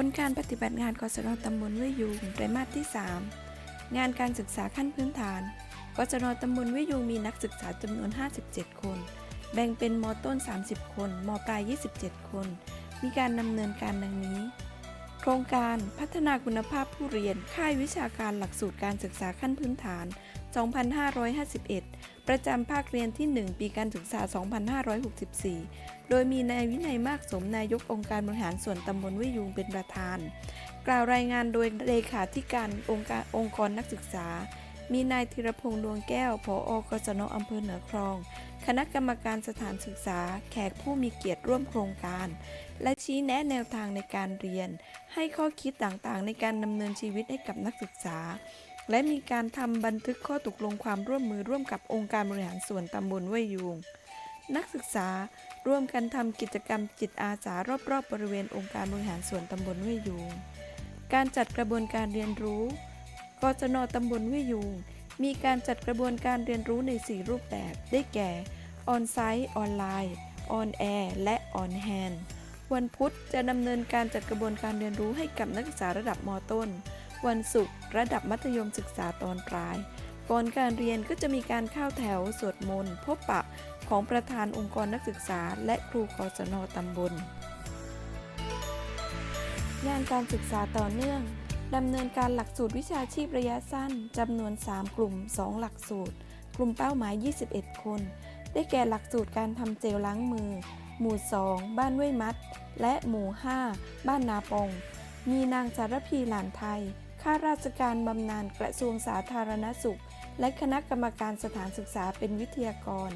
ผลการปฏิบัติงานกศนตำบลห้วยยูงไตรมาสที่ 3 งานการศึกษาขั้นพื้นฐาน กศนตำบลห้วยยูงมีนักศึกษาจำนวน 57 คน แบ่งเป็นมต้น 30 คน มปลาย 27 คน มีการดำเนินการดังนี้ โครงการพัฒนาคุณภาพผู้เรียน ค่ายวิชาการหลักสูตรการศึกษาขั้นพื้นฐาน 2551 ประจำภาคเรียนที่ 1 ปีการศึกษา 2564 โดยมีนายวินัยมากสมนายกองค์การบริหารส่วนตำบลวยยูงเป็นประธาน กล่าวรายงานโดยเลขาธิการองค์การองค์กรนักศึกษา มีนายธีรพงษ์ดวงแก้วผอกศนอำเภอเหนือคลอง คณะกรรมการสถานศึกษา แขกผู้มีเกียรติร่วมโครงการ และชี้แนะแนวทางในการเรียน ให้ข้อคิดต่างๆ ในการดำเนินชีวิตให้กับนักศึกษา และมีการทำบันทึกข้อตกลงความร่วมมือร่วมกับองค์การบริหารส่วนตำบลห้วยยูง นักศึกษาร่วมกันทำกิจกรรมจิตอาสารอบๆบริเวณองค์การบริหารส่วนตำบลห้วยยูง การจัดกระบวนการเรียนรู้กศนตำบลห้วยยูง มีการจัดกระบวนการเรียนรู้ใน 4 รูปแบบ ได้แก่ ออนไซต์ ออนไลน์ ออนแอร์ และออนแฮนด์วันพุธจะดำเนินการจัดกระบวนการเรียนรู้ให้กับนักศึกษาระดับมต้น วันศุกร์ระดับมัธยมศึกษาตอนปลาย ก่อนการเรียนก็จะมีการเข้าแถวสวดมนต์พบปะของประธานองค์กรนักศึกษา และครูกศนตำบลงานการศึกษาต่อเนื่องดำเนินการหลักสูตรวิชาชีพระยะสั้นจำนวน 3 กลุ่ม 2 หลักสูตร กลุ่มเป้าหมาย 21 คน ได้แก่หลักสูตรการทำเจลล้างมือ หมู่ 2 บ้านห้วยมัด และหมู่ 5 บ้านนาปง มีนางสารพีหลานไทย ข้าราชการบำนาญกระทรวงสาธารณสุข และคณะกรรมการสถานศึกษาเป็นวิทยากร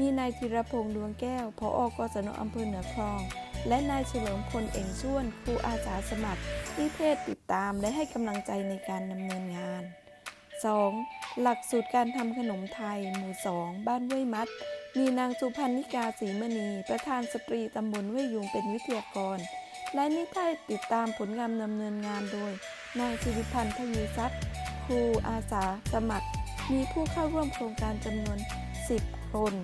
มีนายธีรพงษ์ดวงแก้วผอ กศนอำเภอเหนือคลอง และนายเฉลิมพลเอ่งช่วน ครูอาสาสมัครที่เทศติดตามและให้กำลังใจในการดำเนินงาน 2. หลักสูตรการทำขนมไทย หมู่ 2 บ้านห้วยมัด มีนางสุพันนิกาศรีมณี ประธานสตรีตำบลห้วยยุงเป็นวิทยากร และนิเทศติดตามผลงานดำเนินงานโดย นายสิริพันธ์ทยีทรัพย์ ครูอาสาสมัคร มีผู้เข้าร่วมโครงการจำนวน 10 คน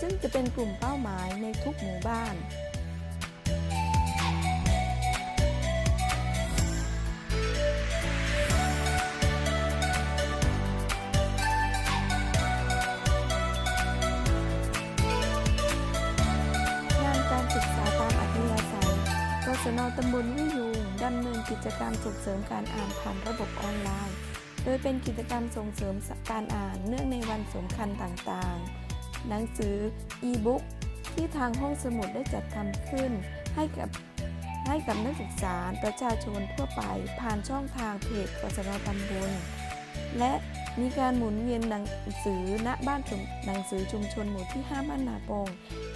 ซึ่งจะเป็นกลุ่มเป้าหมายในทุกหมู่บ้าน กศนตำบลวิยูงดำเนินกิจกรรมส่งเสริมการอ่านผ่านระบบออนไลน์ โดยเป็นกิจกรรมส่งเสริมการอ่านเนื่องในวันสำคัญต่างๆ หนังสือ อีบุ๊กที่ทางห้องสมุดได้จัดทำขึ้น ให้กับให้กับนักศึกษาประชาชนทั่วไปผ่านช่องทางเพจกศนตำบล และมีการหมุนเวียนหนังสือณบ้านหนังสือชุมชนหมู่ที่ 5 บ้านนาปง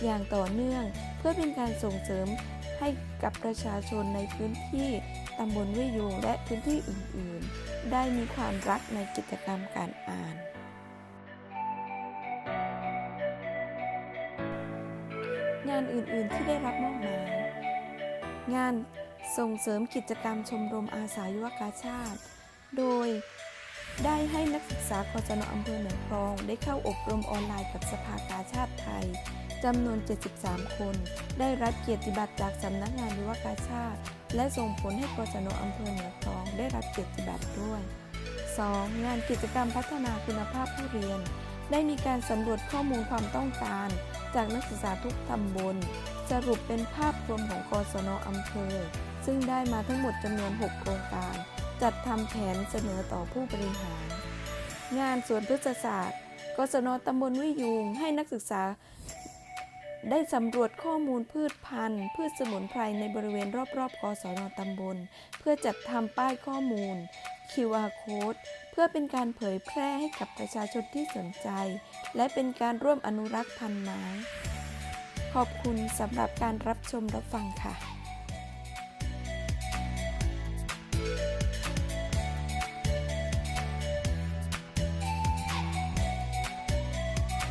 อย่างต่อเนื่อง เพื่อเป็นการส่งเสริม ให้กับประชาชนในพื้นที่ตำบลวิยูและพื้นที่อื่นๆ ได้มีความรักในกิจกรรมการอ่านงานอื่นๆที่ได้รับมอบหมาย งานส่งเสริมกิจกรรมชมรมอาสายุวกาชาติ โดยได้ให้นักศึกษากศนอำเภอเหนือคลอง ได้เข้าอบรมออนไลน์กับสภากาชาติไทย จำนวน 73 คน ได้รับเกียรติบัตรจากสำนักงานยุวกาชาติ และส่งผลให้กศนอำเภอเหนือคลองได้รับเกียรติบัตรด้วย 2. งานกิจกรรมพัฒนาคุณภาพผู้เรียน ได้มีการสำรวจข้อมูลความต้องการ จากนักศึกษาทุกตำบล สรุปเป็นภาพรวมของกศนอำเภอ ซึ่งได้มาทั้งหมดจำนวน 6 โครงการ จัดทำแผนเสนอต่อผู้บริหาร งานสวนพฤกษศาสตร์กศนตำบลวิยูงให้นักศึกษา ได้สำรวจข้อมูลพืชพันธุ์ พืชสมุนไพรในบริเวณรอบๆกศนตำบล เพื่อจัดทำป้ายข้อมูล QR code เพื่อเป็นการเผยแพร่ให้กับประชาชนที่สนใจ และเป็นการร่วมอนุรักษ์พันธุ์ไม้ ขอบคุณสำหรับการรับชมรับฟังค่ะ